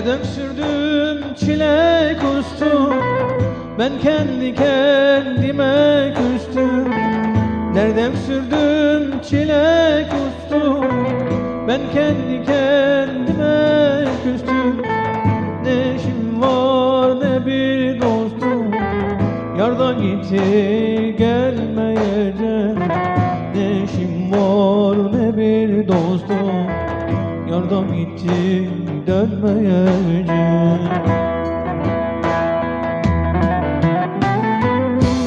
Derdem sürdüm çile kustum. Ben kendi kendime küstüm. Derdem sürdüm çile kustum. Ben kendi kendime küstüm. Ne işim var ne bir dostum. Yarda gitti gelmeyecek Ne işim var ne bir dostum. Yardan gitti dönmeyecek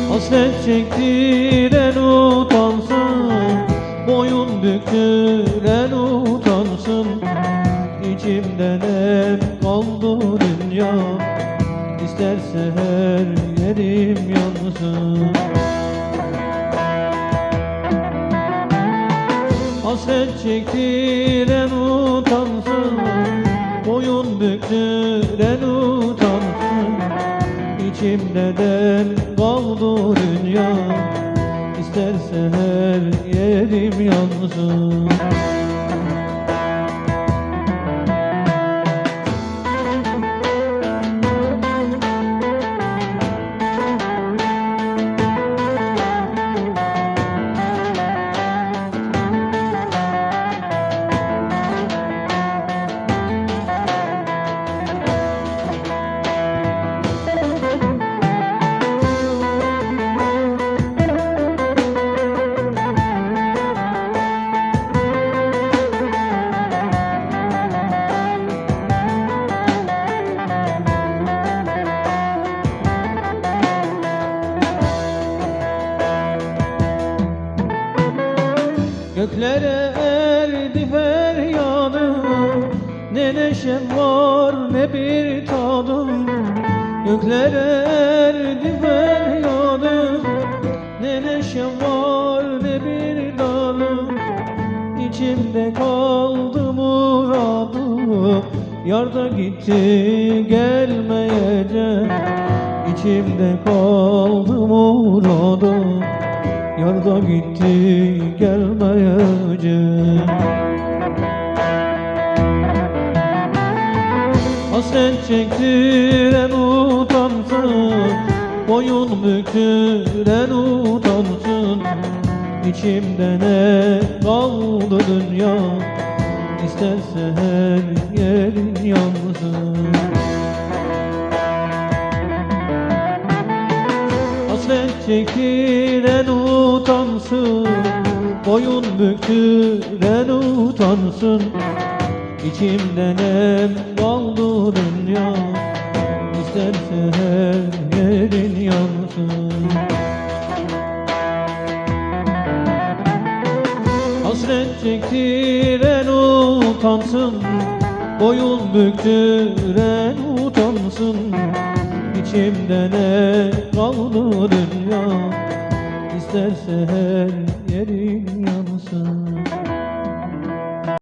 Hasret çektiren utansın Boyun büktüren utansın. İçimden hep kaldı dünya İsterse her yerim yansın. Hasret çektiren utansın Boyun büktüren utansın İçimden kaldı dünya. İsterse her yerim yansın Göklere erdi feryadım. Ne neşem var ne bir tadım. Göklere erdi feryadım. Ne neşem var ne bir dalım. İçimde kaldı muradım. Yarda gitti gelmeyecek İçimde kaldı muradım Yarda gitti gelmeyecek Hasret çektiren utansın Boyun büktüren utansın İçimde ne kaldı dünya İsterse her yerin yansın çekilen utansın Boyun büktüren utansın. İçimden hep kaldı dünya İsterse her yerin yansın. Hasret çektiren utansın Boyun büktüren utansın İçimde ne kaldı dünya. İsterse her yerin yansın